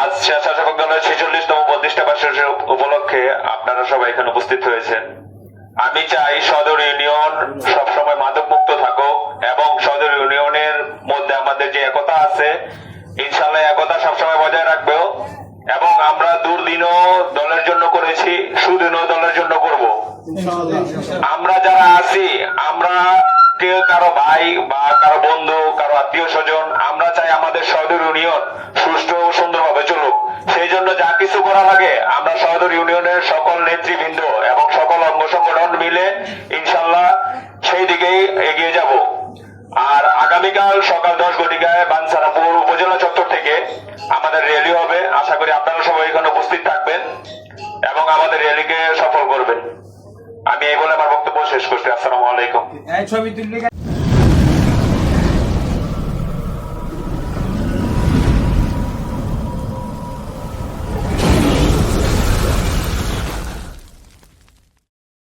আজ স্বেচ্ছাসেবক দলের ছেচল্লিশতম প্রতিষ্ঠা বার্ষিকী উপলক্ষে আপনারা সবাই এখানে উপস্থিত হয়েছেন। আমি চাই সদর ইউনিয়ন সবসময় মাদক মুক্ত থাকুক এবং সদর ইউনিয়নের মধ্যে আমাদের যে একতা আছে ইনশাল্লাহ একতা সবসময় বজায় রাখবেও এবং আমরা দুর্দিনও দলের জন্য করেছি সুদিনও দলের জন্য করব। আমরা যারা আছি আমরা কেউ কারও ভাই বা কারও লাগে আমরা সদর ইউনিয়নের সকল নেতৃবৃন্দ এবং সকল অঙ্গ সংগঠন মিলে ইনশাল্লাহ সেই দিকেই এগিয়ে যাব। আর আগামীকাল সকাল দশ ঘটিকায় বানসারাপুর উপজেলা চত্বর থেকে আমাদের র্যালি হবে। আশা করি আপনারা সবাই এখানে উপস্থিত থাকবেন এবং আমাদের র্যালিকে সফল করবেন। আমি এই বলে আমার বক্তব্য শেষ করছি। আসসালামু আলাইকুম।